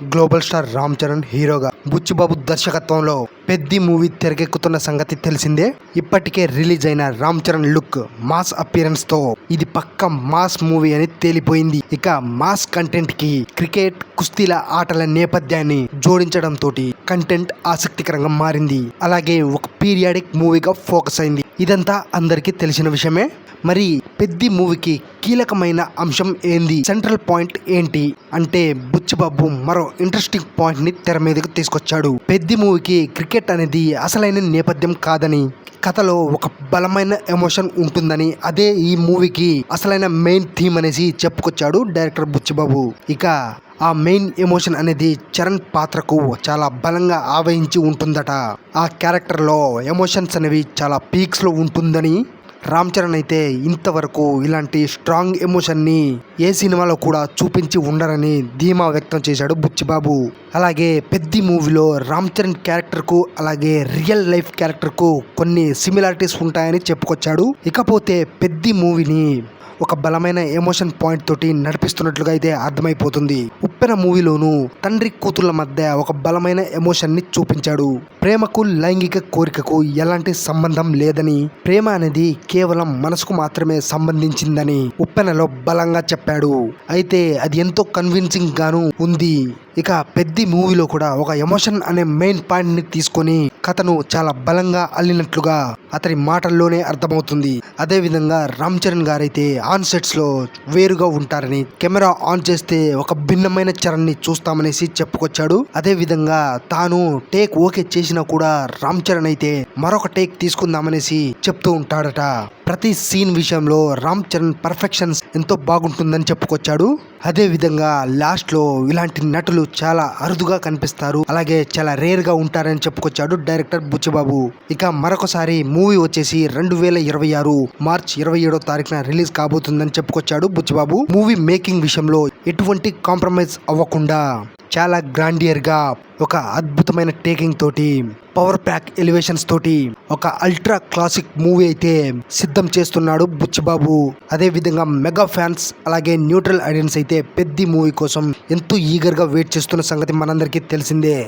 Global star Ram Charan హీరోగా బుచ్చిబాబు దర్శకత్వంలో Peddi movie తెరకెక్కుతున్న సంగతి తెలిసిందే? ఇప్పటికే రిలీజ్ అయిన రామ్ చరణ్ లుక్ మాస్ అపియరెన్స్తో ఇది పక్క మాస్ మూవీ అని తేలిపోయింది. ఇక మాస్ కంటెంట్కి క్రికెట్ కుస్తీల ఆటల నేపథ్యాన్ని జోడించడం తోటి కంటెంట్ ఆసక్తికరంగా మారింది. అలాగే ఒక పీరియాడిక్ మూవీగా ఫోకస్ అయింది. ఇదంతా అందరికీ తెలిసిన విషయమే. మరి పెద్ది మూవీకి కీలకమైన అంశం ఏంది? సెంట్రల్ పాయింట్ ఏంటి? అంటే బుచ్చిబాబు మరో ఇంట్రెస్టింగ్ పాయింట్ని తెర మీదకు తీసుకొచ్చాడు. పెద్ది మూవీకి క్రికెట్ అనేది అసలైన నేపథ్యం కాదని కథలో ఒక బలమైన ఎమోషన్ ఉంటుందని అదే ఈ మూవీకి అసలైన మెయిన్ థీమ్ అనేసి చెప్పుకొచ్చాడు డైరెక్టర్ బుచ్చిబాబు. ఇక ఆ మెయిన్ ఎమోషన్ అనేది చరణ్ పాత్రకు చాలా బలంగా ఆవహించి ఉంటుందట. ఆ క్యారెక్టర్లో ఎమోషన్స్ అనేవి చాలా పీక్స్లో ఉంటుందని రామ్ చరణ్ అయితే ఇంతవరకు ఇలాంటి స్ట్రాంగ్ ఎమోషన్ని ఏ సినిమాలో కూడా చూపించి ఉండరని ధీమా వ్యక్తం చేశాడు బుచ్చిబాబు. అలాగే పెద్ది మూవీలో రామ్ చరణ్ క్యారెక్టర్కు అలాగే రియల్ లైఫ్ క్యారెక్టర్కు కొన్ని సిమిలారిటీస్ ఉంటాయని చెప్పుకొచ్చాడు. ఇకపోతే పెద్ది మూవీని ఒక బలమైన ఎమోషన్ పాయింట్ తోటి నడిపిస్తున్నట్లుగా అయితే అర్థమైపోతుంది. ఉప్పెన మూవీలోనూ తండ్రి కూతుర్ల మధ్య ఒక బలమైన ఎమోషన్ని చూపించాడు. ప్రేమకు లైంగిక కోరికకు ఎలాంటి సంబంధం లేదని ప్రేమ అనేది కేవలం మనసుకు మాత్రమే సంబంధించిందని ఉప్పెనలో బలంగా చెప్పాడు. అయితే అది ఎంతో కన్విన్సింగ్ గాను ఉంది. ఇక పెద్ది మూవీలో కూడా ఒక ఎమోషన్ అనే మెయిన్ పాయింట్ని తీసుకొని కథను చాలా బలంగా అల్లినట్లుగా అతని మాటల్లోనే అర్థమవుతుంది. అదే విధంగా రామ్ చరణ్ గారైతే ఆన్ సెట్స్లో వేరుగా ఉంటారని కెమెరా ఆన్ చేస్తే ఒక భిన్నమైన చరణ్ని చూస్తామనేసి చెప్పుకొచ్చాడు. అదే విధంగా తాను టేక్ ఓకే చేసినా కూడా రామ్ చరణ్ అయితే మరొక టేక్ తీసుకుందామనేసి చెప్తూ ఉంటాడట. ప్రతి సీన్ విషయంలో రామ్ చరణ్ పర్ఫెక్షన్స్ ఎంతో బాగుంటుందని చెప్పుకొచ్చాడు. అదే విధంగా లాస్ట్లో ఇలాంటి నటులు చాలా అరుదుగా కనిపిస్తారు. అలాగే చాలా రేర్గా ఉంటారని చెప్పుకొచ్చాడు డైరెక్టర్ బుచ్చిబాబు. ఇక మరొకసారి మూవీ వచ్చేసి రెండు వేల ఇరవై ఆరు మార్చ్ ఇరవై ఏడో తారీఖున రిలీజ్ కాబోతుందని చెప్పుకొచ్చాడు బుచ్చిబాబు. మూవీ మేకింగ్ విషయంలో ఎటువంటి కాంప్రమైజ్ అవ్వకుండా చాలా గ్రాండియర్గా ఒక అద్భుతమైన టేకింగ్ తోటి పవర్ ప్యాక్ ఎలివేషన్స్ తోటి ఒక అల్ట్రా క్లాసిక్ మూవీ అయితే సిద్ధం చేస్తున్నాడు బుచ్చిబాబు. అదే విధంగా మెగా ఫ్యాన్స్ అలాగే న్యూట్రల్ ఆడియన్స్ అయితే పెద్ద మూవీ కోసం ఎంతో ఈగర్గా వెయిట్ చేస్తున్న సంగతి మనందరికీ తెలిసిందే.